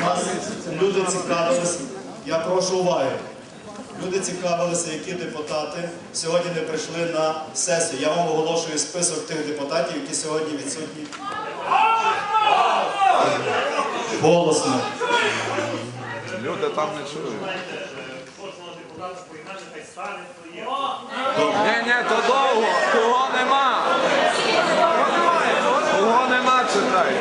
Нас люди цікавилися. Я прошу уваги. Люди цікавилися, які депутати сьогодні не прийшли на сесію. Я вам оголошую список тих депутатів, які сьогодні відсутні. Голосно. Люди там не чують. Кожного депутата поєднати, хай стане, то є. Ні, ні, то довго. Кого нема? Кого нема, читай.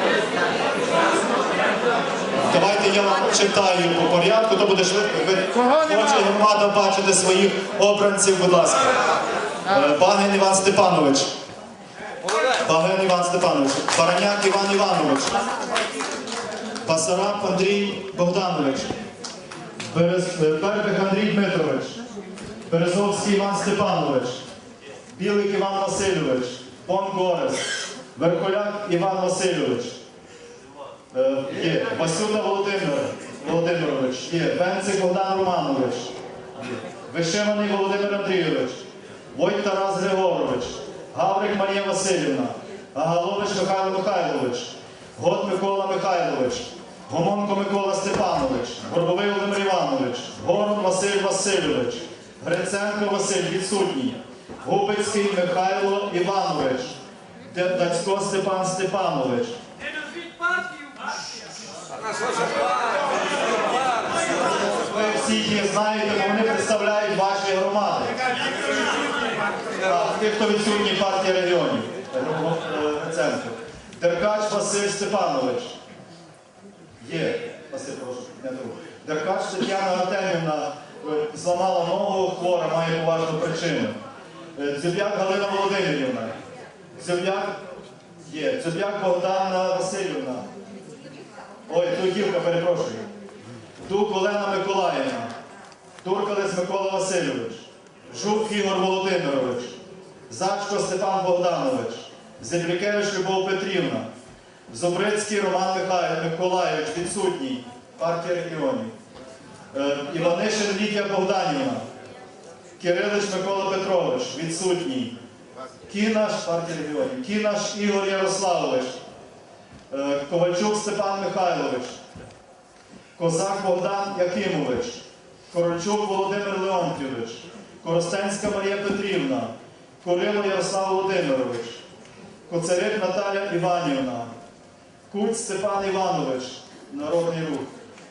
Давайте я вам читаю по порядку, то буде швидко. Ви хоче громада бачити своїх обранців, будь ласка. Е, Багин Іван Степанович. Багин Іван Степанович. Бараняк Іван Іванович. Пасараб Андрій Богданович. Берез... е, Пербих Андрій Дмитрович. Березовський Іван Степанович. Білик Іван Васильович. Пон Горес. Верхоляк Іван Васильович. Е, Є. Васюта Володимир Володимирович. Є. Бенцик Богдан Романович. Вишиваний Володимир Андрійович. Войт Тарас Григорович. Гаврик Марія Васильівна. Агалович Михайло Михайлович. Гот Микола Михайлович. Гомонко Микола Степанович. Горбовий Володимир Іванович. Горон Василь Васильович. Гриценко Василь відсутній. Губицький Михайло Іванович. Дацько Степан Степанович. Ви всі їх знаєте, бо вони представляють ваші громади. Ті, хто відсутній партії регіонів. Е, Центру. Деркач Василь Степанович. Є. Василь, прошу, підняти руку. Деркач Тетяна Артемівна е, зламала ногу, хвора, має поважну причину. Е, Дзюб'як Галина Володимирівна. Дзюб'як є. Дзюб'як Богдана Васильівна. Ой, Тугівка, перепрошую. Дук Олена Миколаївна. Туркалець Микола Васильович. Жук Ігор Володимирович. Зачко Степан Богданович. Землякевич Любов Петрівна. Зубрицький Роман Миколаївич, відсутній. Партія регіонів. Е, Іванишин Лідія Богданівна. Кирилич Микола Петрович, відсутній. Кінаш, партія регіонів. Кінаш Ігор Ярославович. Е, Ковальчук Степан Михайлович. Козак Богдан Якимович, Корольчук Володимир Леонтьович, Коростенська Марія Петрівна, Курило Ярослав Володимирович, Коцарик Наталя Іванівна, Куць Степан Іванович, Народний рух,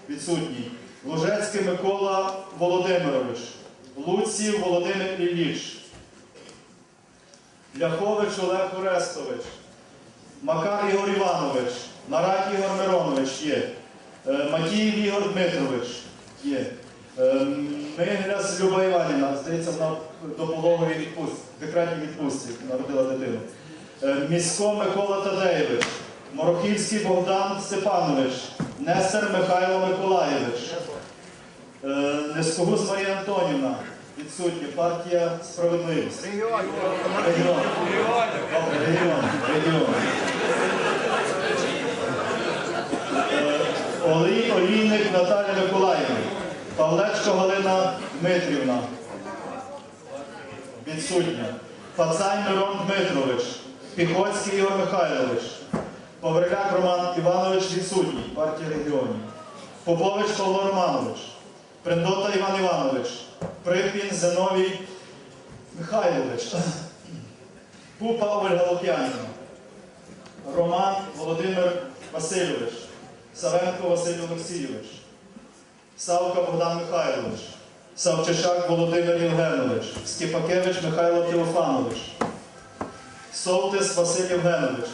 відсутній, Ложецький Микола Володимирович, Луців Володимир Ілліч, Ляхович Олег Орестович, Макар Ігор Іванович, Нарак Ігор Миронович є. Е, Матіїв Ігор Дмитрович є. Е, Люба Іванівна, здається, вона до пологової відпустці, декретній відпустці народила дитину. Е, Місько Микола Тадеєвич, Морохівський Богдан Степанович, Нестер Михайло Миколаєвич, Нескогус Марія Антонівна, відсутня, партія Справедливість. Регіон. Регіон. Регіон. Регіон. Олій, Олійник Наталя Миколаївна, Павлечко Галина Дмитрівна, відсутня. Пацань Мирон Дмитрович, Піхоцький Ігор Михайлович, Павриляк Роман Іванович відсутній, партія регіонів. Попович Павло Романович, Прендота Іван Іванович, Припін Зиновій Михайлович, Пупа Ольга Лук'янівна, Роман Володимир Васильович, Савенко Василь Олексійович, Савка Богдан Михайлович, Савчишак Володимир Євгенович, Скіпакевич Михайло Теофанович, Солтис Василь Євгенович.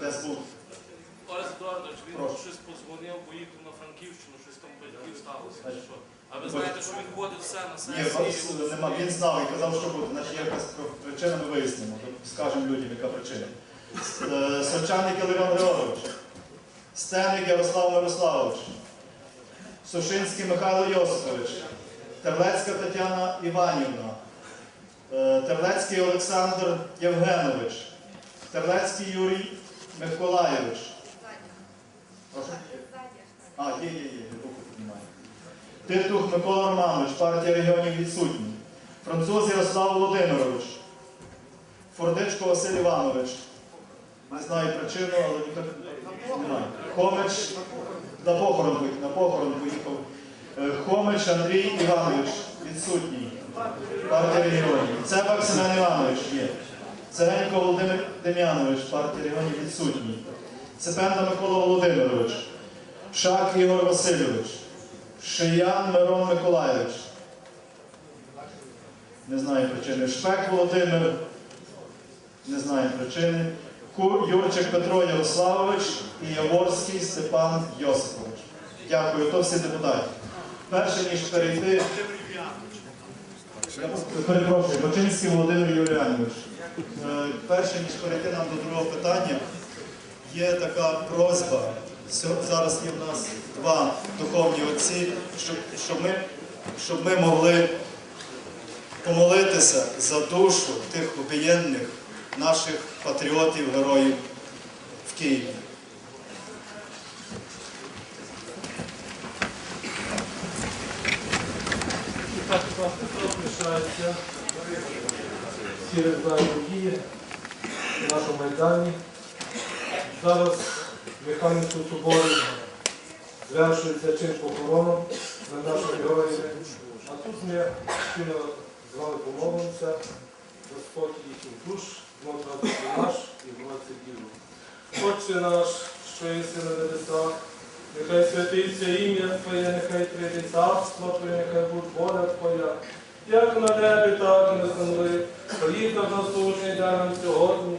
Десь був. Орес Едуардович, він щось подзвонив, поїхав на Франківщину, щось там батьків сталося. А ви знаєте, що він ходив все на Ні, сесії? вас нема. Він знав і казав, що буде. Значить, є якась причина, ми вияснимо. Скажемо людям, яка причина. Е, Сочаник Іларіон Григорович. Стеник Ярослав Мирославович. Сушинський Михайло Йосипович. Терлецька Тетяна Іванівна. Е, Терлецький Олександр Євгенович. Терлецький Юрій Миколаєвич. А, є, є, є. Титух Микола Романович, партія регіонів відсутній. Француз Ярослав Володимирович. Фордичко Василь Іванович. Не знаю причину, але ніхто немає. Хомич на похорон, на похорон поїхав. Е, Хомич Андрій Іванович, відсутній. Партія регіонів. Цебак Семен Іванович є. Цегенько Володимир Дем'янович, партія регіонів відсутній. Цепенда Микола Володимирович. Шак Ігор Васильович. Шиян Мирон Миколайович. Не знаю причини. Шпек Володимир. Не знаю причини. Юрчик Петро Ярославович і Яворський Степан Йосипович. Дякую, то всі депутати. Перше ніж перейти. Перепрошую, Бачинський Володимир Юліанович. Е, Перше ніж перейти нам до другого питання, є така просьба. Зараз є в нас два духовні отці, щоб, щоб, ми, щоб ми могли помолитися за душу тих убієнних наших патріотів, героїв в Києві. І через знають події на нашому Майдані. Зараз в Механівському звершується чин похорону на наших героїв. А тут ми спільно з вами помолимося за спокій їхніх душ, Дмитра наш і Братці Ділу. Отче наш, що єси на небесах, Нехай святиться ім'я Твоє, нехай прийде царство Твоє, нехай буде воля Твоя, як на небі, так і на землі. Хліб нам насущний дай нам сьогодні,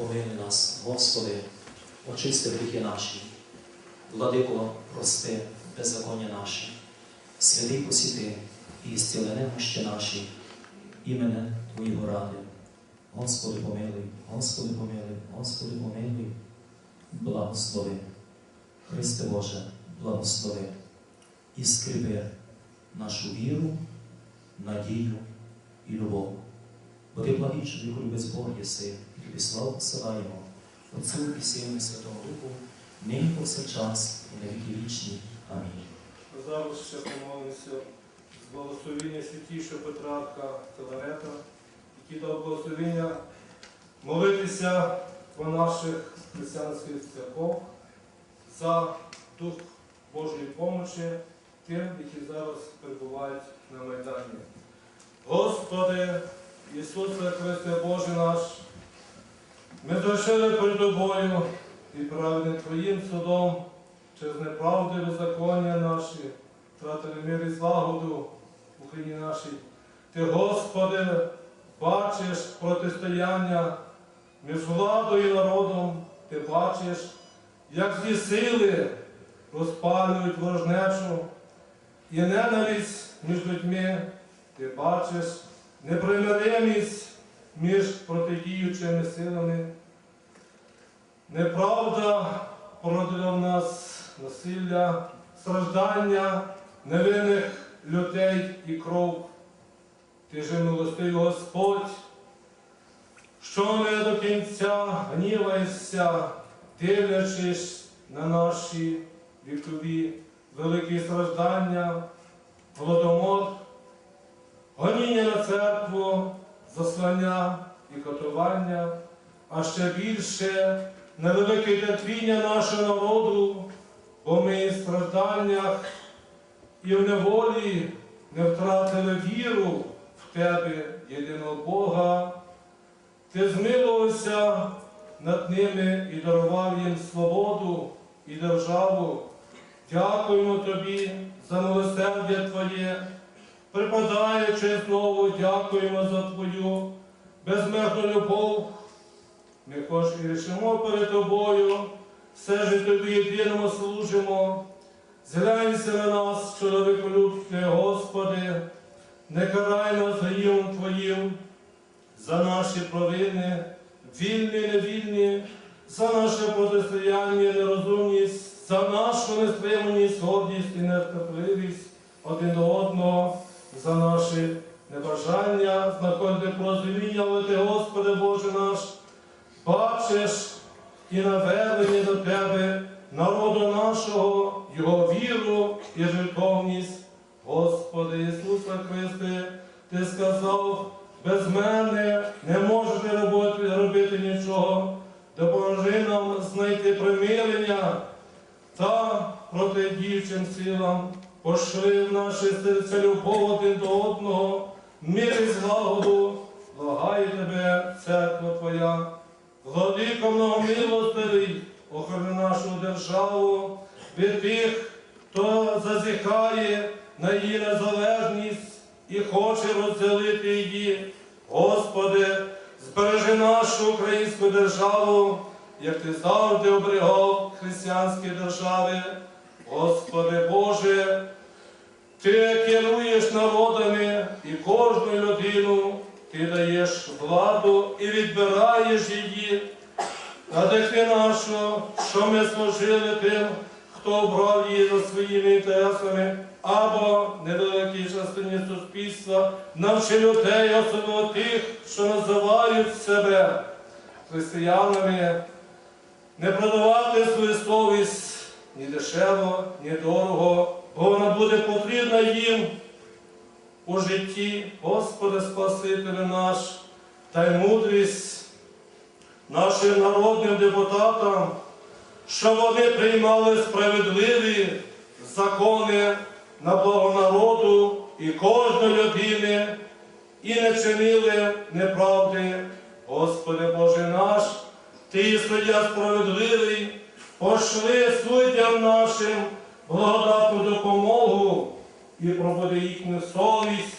помилуй нас, Господи, очисти гріхи наші, владико, прости беззаконня наші, святий посіти і зціли немощі наші, імене Твоєго ради. Господи, помилуй, Господи, помилуй, Господи, помилуй, благослови. Христе Боже, благослови і скріпи нашу віру, надію і любов. Бо ти благий, чоловіку любець Бог єси, і тобі славу посилаємо, Отцю і Сину і Святому Духу, нині повсякчас і на віки вічні. Амінь. Зараз ще помолимося з благословіння святішого Петрарка Филарета, який дав благословіння молитися по наших християнських церков за дух Божої помочі тим, які зараз перебувають на Майдані. Господи, Ісусе Христе Боже наш, ми перед Тобою і праведним Твоїм судом через неправди беззаконня наші, втратили мир і злагоду в Україні нашій. Ти, Господи, бачиш протистояння між владою і народом, ти бачиш, як зі сили розпалюють ворожнечу і ненависть між людьми, ти бачиш непримиримість між протидіючими силами. Неправда породила в нас насилля, страждання невинних людей і кров. Ти же милостивий Господь, що не до кінця гніваєшся, дивлячись на наші вікові великі страждання, голодомор, гоніння на церкву, заслання і катування, а ще більше невелике тятвіння нашого народу, бо ми в стражданнях і в неволі не втратили віру в Тебе, єдиного Бога. Ти змилувався над ними і дарував їм свободу і державу. Дякуємо Тобі за милосердя Твоє, припадаючи знову, дякуємо за Твою безмежну любов. Ми хоч і рішимо перед Тобою, все ж Тобі єдиному служимо. Зглянься на нас, чоловіколюбне, Господи, не карай нас гріхом Твоїм за наші провини, вільні, невільні, за наше протистояння нерозумність, за нашу нестриманість, гордість і нетерпеливість один до одного, за наші небажання, знаходити порозуміння, але ти, Господи Боже наш, бачиш і навернення до Тебе, народу нашого, Його віру і жертовність. Господи Ісусе Христе, Ти сказав, без мене не можете робити, робити нічого. Допоможи нам знайти примирення та протидіючим силам. Пошли в наші серця любов один до одного, мир і злагоду, благає тебе, церква Твоя. Владико многомилостивий, охорони нашу державу від тих, хто зазіхає на її незалежність і хоче розділити її. Господи, збережи нашу українську державу, як ти завжди оберігав християнські держави. Господи Боже, ти керуєш народами і кожну людину, ти даєш владу і відбираєш її. Надихни нашу, що ми служили тим, хто обрав її за своїми інтересами, або невеликій частині суспільства, навчи людей, особливо тих, що називають себе християнами, не продавати свою совість ні дешево, ні дорого, бо вона буде потрібна їм у житті, Господи Спасителю наш, та й мудрість нашим народним депутатам, щоб вони приймали справедливі закони на благо народу і кожної людини, і не чинили неправди. Господи Боже наш, Ти суддя справедливий, пошли суддям нашим благодатну допомогу і пробуди їхню совість,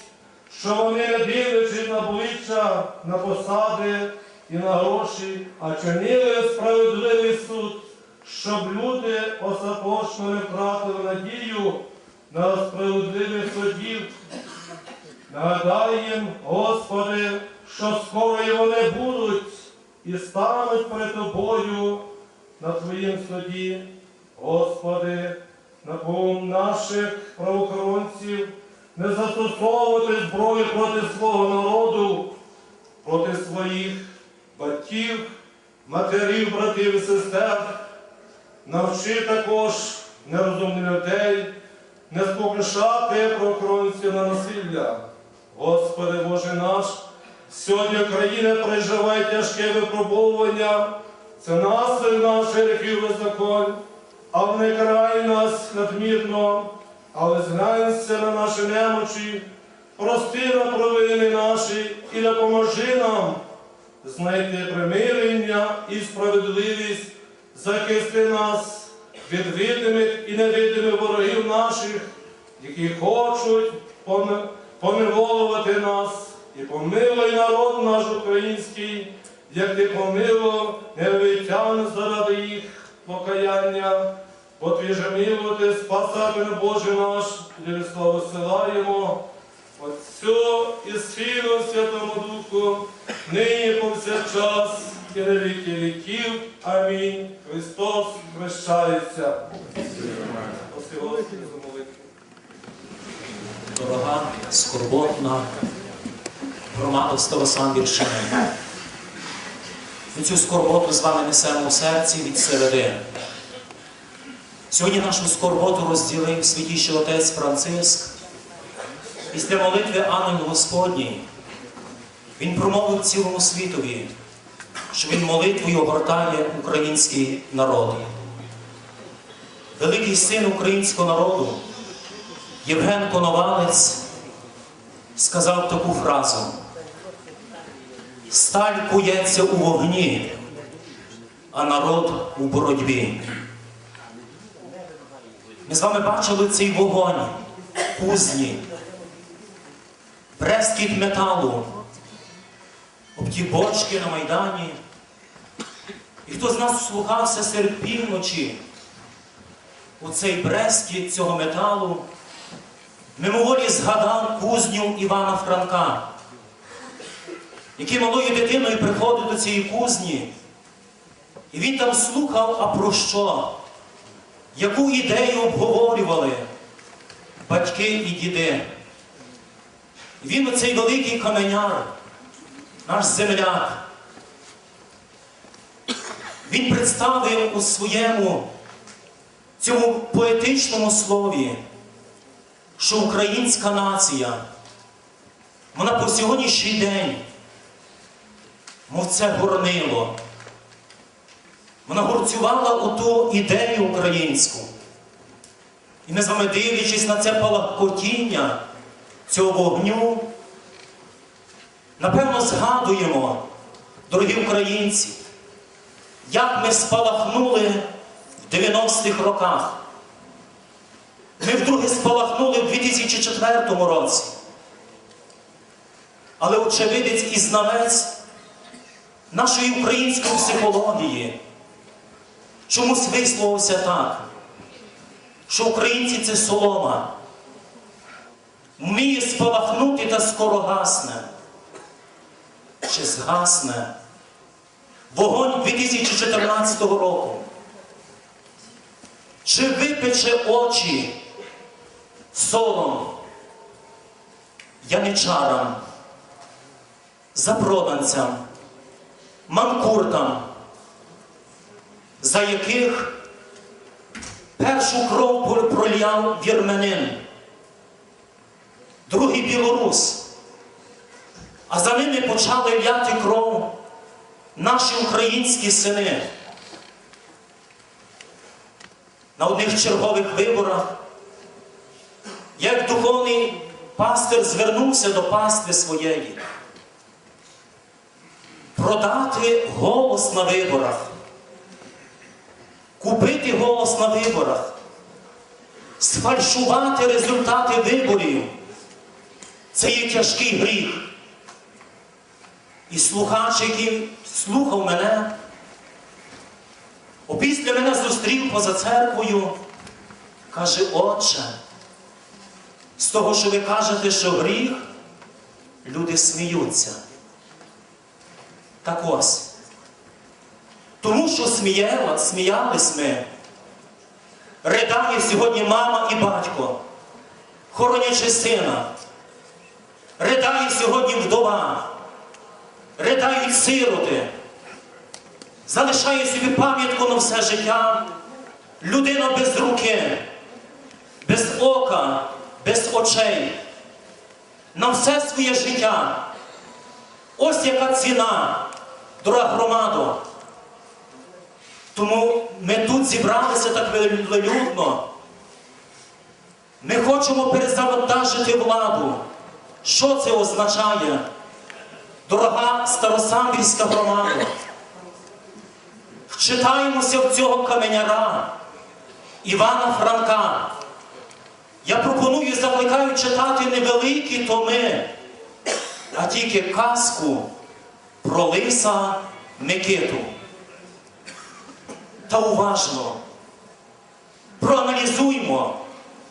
що вони не дивлячись на обличчя, на посади і на гроші, а чинили справедливий суд, щоб люди остаточно не втратили надію на справедливих судів. Нагадай їм, Господи, що скоро вони будуть і стануть перед тобою на Твоїм суді. Господи, напом наших правоохоронців не застосовувати зброю проти свого народу, проти своїх батьків, матерів, братів і сестер. Навчи також нерозумних людей не спокушати правоохоронців на насилля. Господи Боже наш, сьогодні Україна переживає тяжке випробовування, це наслідок наших гріхів беззаконь, але не карай нас надмірно, але зглянься на наші немочі, прости нам провини наші і допоможи нам знайти примирення і справедливість, захисти нас від видимих і невидимих ворогів наших, які хочуть поми- поневолувати нас, і помилуй народ наш український, як ти помилував невитян заради їх покаяння, бо твій же милоти, спасатель Боже наш, тобі славу силаємо, Отцю і Сину Святому Духу, нині повсякчас і на віки віків. Амінь. Христос хрещається. Дорога, скорботна громада Старосамбірщини. Ми цю скорботу з вами несемо у серці від середи. Сьогодні нашу скорботу розділив святіший отець Франциск. Після молитви Ангел Господній він промовив цілому світові, що він молитвою огортає український народ. Великий син українського народу Євген Коновалець сказав таку фразу: Сталь кується у вогні, а народ у боротьбі. Ми з вами бачили цей вогонь, кузні, брескіт металу, об ті бочки на Майдані. І хто з нас слухався серед півночі у цей брескіт цього металу, мимоволі згадав кузню Івана Франка, який малою дитиною приходив до цієї кузні І він там слухав, а про що? Яку ідею обговорювали батьки і діди? Він оцей великий каменяр, наш земляк. Він представив у своєму цьому поетичному слові, що українська нація, вона по сьогоднішній день, мов це горнило, вона горцювала у ту ідею українську. І ми з вами дивлячись на це палахкотіння цього вогню, напевно, згадуємо, дорогі українці, як ми спалахнули в 90-х роках. Ми вдруге спалахнули в 2004 році. Але очевидець і знавець нашої української психології чомусь висловився так, що українці це солома, вміє спалахнути та скоро гасне. Чи згасне вогонь 2014 року. Чи випече очі солом яничарам, запроданцям, манкуртам, за яких першу кров проліяв вірменин, другий білорус, а за ними почали ляти кров наші українські сини. На одних чергових виборах, як духовний пастир звернувся до пастви своєї, продати голос на виборах, купити голос на виборах, сфальшувати результати виборів. Це є тяжкий гріх. І слухач, який слухав мене, опісля мене зустрів поза церквою, каже, Отче, з того, що ви кажете, що гріх, люди сміються. Так ось. Тому що сміяла, сміялись ми. Ридає сьогодні мама і батько, хоронячи сина. Ридає сьогодні вдова. Ридають сироти. Залишає собі пам'ятку на все життя. Людина без руки, без ока, без очей. На все своє життя. Ось яка ціна, дорога громадо. Тому ми тут зібралися так велелюдно. Ми хочемо перезавантажити владу. Що це означає? Дорога старосамбірська громада, вчитаємося в цього каменяра Івана Франка. Я пропоную і закликаю читати невеликі томи, а тільки казку про лиса Микиту. Та уважно проаналізуймо,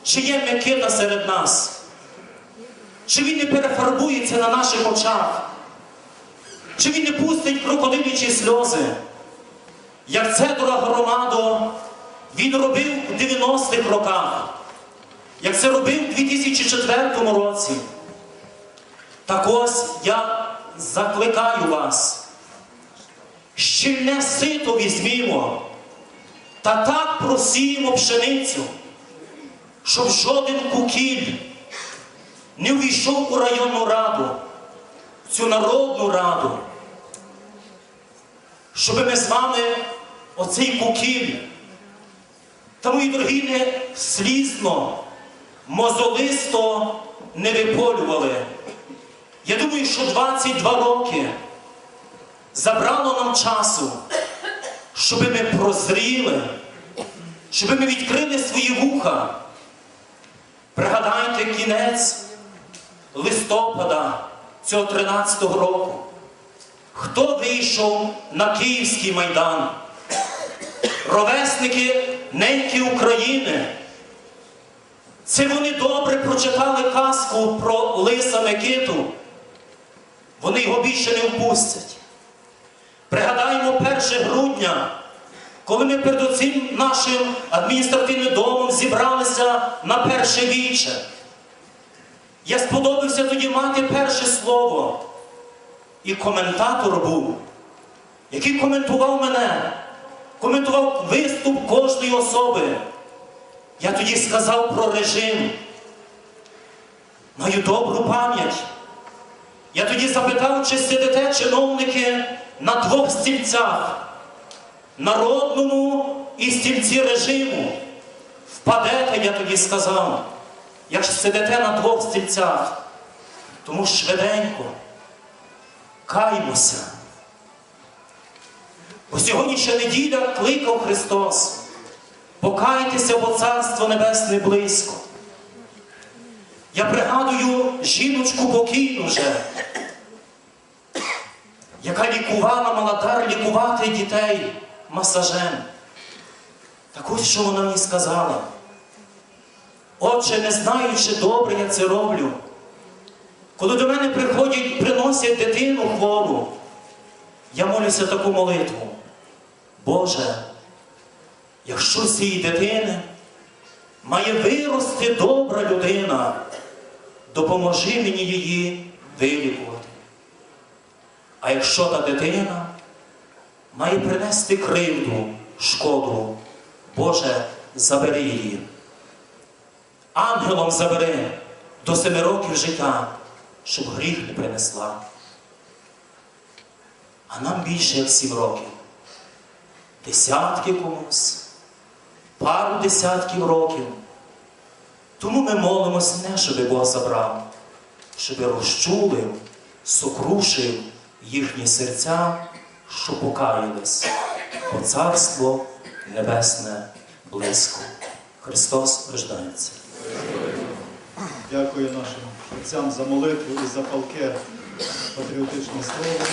чи є Микита серед нас, чи він не перефарбується на наших очах. Чи він не пустить крокодилячі сльози? Як це, дорога громадо, він робив у 90-х роках, як це робив у 2004 році. Так ось я закликаю вас, щільне сито візьмімо та так просіємо пшеницю, щоб жоден кукіль не увійшов у районну раду, цю народну раду щоб ми з вами оцей кукіль, та мої дорогі, не слізно, мозолисто не виполювали. Я думаю, що 22 роки забрало нам часу, щоб ми прозріли, щоб ми відкрили свої вуха. Пригадайте кінець листопада цього 13-го року. Хто вийшов на Київський майдан? Ровесники неньки України. Це вони добре прочитали казку про Лиса Микиту. Вони його більше не впустять. Пригадаємо 1 грудня коли ми перед цим нашим адміністративним домом зібралися на перше віче. Я сподобався тоді мати перше слово. І коментатор був, який коментував мене, коментував виступ кожної особи. Я тоді сказав про режим. Маю добру пам'ять. Я тоді запитав, чи сидите чиновники на двох стільцях, народному і стільці режиму. Впадете, я тоді сказав, як сидите на двох стільцях, тому швиденько каймося. Бо сьогодні ще неділя кликав Христос. Покайтеся, бо Царство Небесне близько. Я пригадую жіночку покійну вже, яка лікувала молодар лікувати дітей масажем. Так ось що вона мені сказала. Отче, не знаючи добре, я це роблю. Коли до мене приходять, приносять дитину хвору, я молюся таку молитву. Боже, якщо з цієї дитини має вирости добра людина, допоможи мені її вилікувати. А якщо та дитина має принести кривду, шкоду, Боже, забери її. Ангелом забери до семи років життя, щоб гріх не принесла. А нам більше як сім років. Десятки комусь, пару десятків років. Тому ми молимось не, щоб Бог забрав, щоб розчулив, сокрушив їхні серця, що покаялись, бо Царство Небесне близько. Христос рождається. Дякую нашим отцям за молитву і за палке патріотичне слово.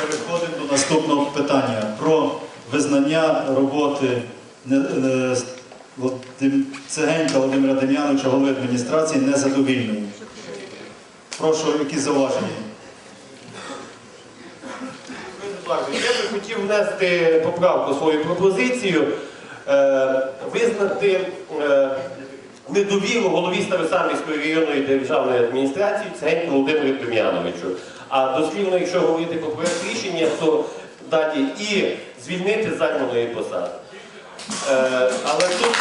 Переходимо до наступного питання про визнання роботи е, Володим- Цегенька Володимира Дем'яновича, голови адміністрації, незадовільною. Прошу, які зауваження? Я би хотів внести поправку свою пропозицію, е, визнати е, недовіру голові Старосамівської районної державної адміністрації Цегеньку Володимиру Дем'яновичу. А дослівно, якщо говорити про проект рішення, то далі і звільнити з займаної посади. Е, але тут,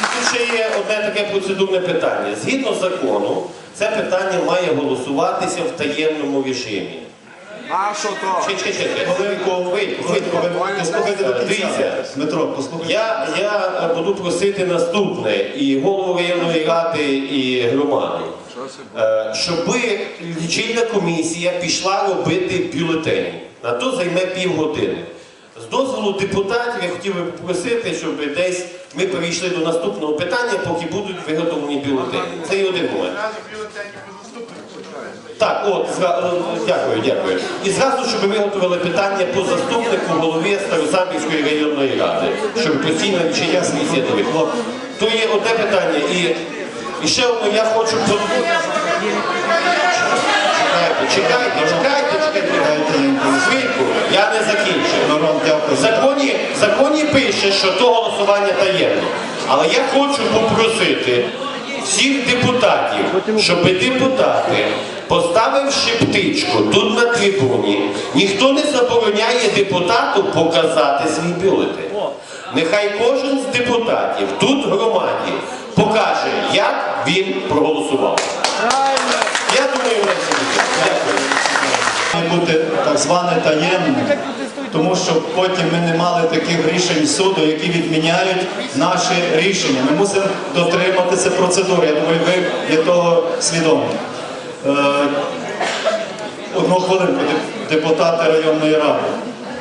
тут ще є одне таке процедурне питання. Згідно закону, це питання має голосуватися в таємному режимі. А що то? Хвилинку, хвилинку. Послухайте. Дивіться. Дмитро, послухайте. Я, я буду просити наступне і голову районної ради, і громади, щоб лічильна комісія пішла робити бюлетені. На то займе півгодини. З дозволу депутатів я хотів би попросити, щоб десь ми перейшли до наступного питання, поки будуть виготовлені бюлетені. Це є один момент. Так, от, зра- е, дякую, дякую. І зразу, щоб виготовили питання по заступнику голови Старосамбівської районної ради, щоб постійно лічення комісія довідла. То є одне питання. І, ще одне я хочу про- Чекайте, чекайте, чекайте, чекайте. Хвильку, я не закінчив. Мирон, дякую. В законі, в законі пише, що то голосування таємне. Але я хочу попросити всіх депутатів, щоб депутати, поставивши птичку тут на трибуні, ніхто не забороняє депутату показати свій бюлетень. Нехай кожен з депутатів тут в громаді покаже, як він проголосував. Я думаю. Має бути так зване таємне, тому що потім ми не мали таких рішень суду, які відміняють наші рішення. Ми мусимо дотриматися процедури. Я думаю, ви є того свідомі. Е, Одну хвилинку, деп- депутати районної ради.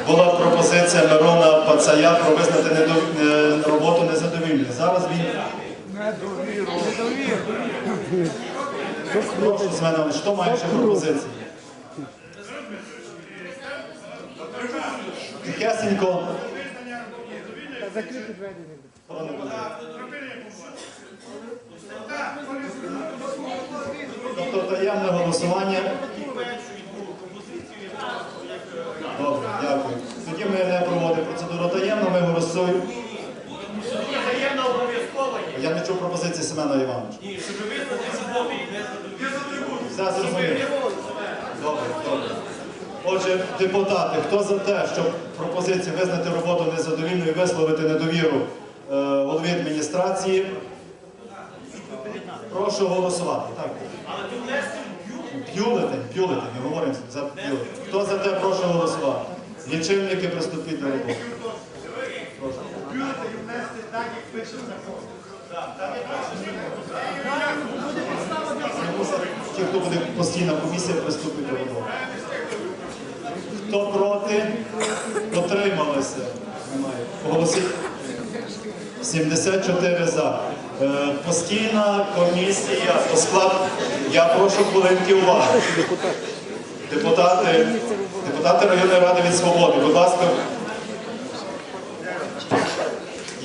Була пропозиція Мирона Пацая про визнати е, роботу незадовільною. Зараз він. Прошу, Семенович, хто має ще пропозиції? Тихесенько. Тобто Тобто таємне голосування. Добре, дякую. Тоді ми не проводимо процедуру таємно, ми голосуємо. Я не чув пропозиції Семена Івановича. Ні, щоб судові не Все зрозуміло. Добре, добре. Отже, депутати, хто за те, щоб пропозиції визнати роботу незадовільною і висловити недовіру е, голові адміністрації? Прошу голосувати. Так. Бюлетень, бюлетень, ми говоримо за бюлетень. Хто за те, прошу голосувати. Лічильники приступіть до роботи. Прошу. Ті, хто буде постійна комісія, приступить до роботи. Хто проти, утрималися. Немає. Оголосіть. 74 за. Е, постійна комісія по складу. Я прошу хвилинки уваги. Депутати, депутати районної ради від свободи, будь ласка.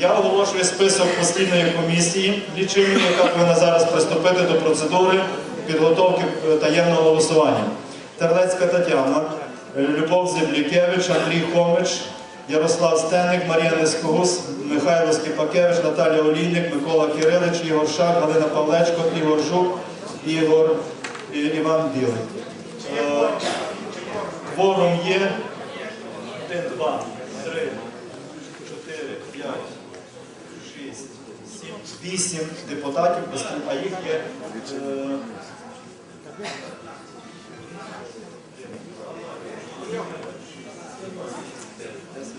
Я оголошую список постійної комісії лічильної, яка повинна зараз приступити до процедури підготовки е, таємного голосування. Терлецька Тетяна, е, Любов Землікевич, Андрій Хомич, Ярослав Стеник, Марія Нескогус, Михайло Скіпакевич, Наталія Олійник, Микола Кирилич, Ігор Шак, Галина Павлечко, Ігор Жук, Ігор і Іван Білий. Е, Кворум є. Один, два, три, чотири, п'ять, вісім депутатів, а їх є. е,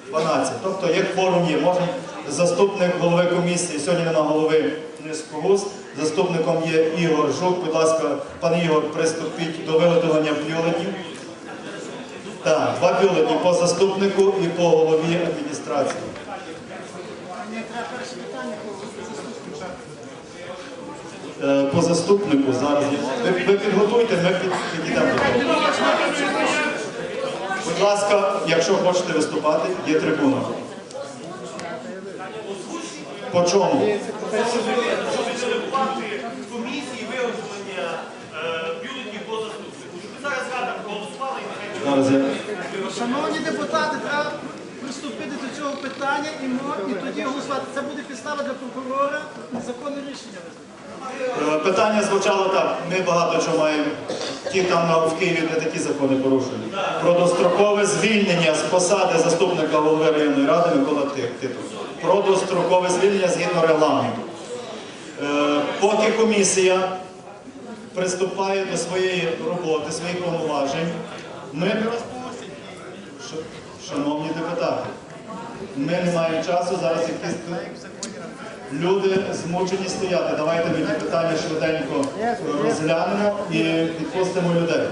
12. Тобто, як форум є, можна заступник голови комісії, сьогодні нема голови Низькогуз, заступником є Ігор Жук. Будь ласка, пане Ігор, приступіть до виготовлення бюлетнів. Так, два бюлетні по заступнику і по голові адміністрації. Е, По заступнику зараз. Ви, ви підготуйте, ми під, підійдемо. Будь ласка, якщо хочете виступати, є трибуна. По чому? делегувати комісії виготовлення е, по заступнику. Щоб. Шановні депутати, треба приступити до цього питання і, мо- і тоді голосувати. Це буде підстава для прокурора незаконне рішення визнати. Е, Питання звучало так. Ми багато чого маємо. Ті там в Києві не такі закони порушені. Про дострокове звільнення з посади заступника голови районної ради Микола Титов. Про дострокове звільнення згідно регламенту. Е, Поки комісія приступає до своєї роботи, своїх повноважень, ми, шановні депутати, ми не маємо часу зараз якісь Люди змучені стояти. Давайте ми ті питання швиденько е, розглянемо і відпустимо людей.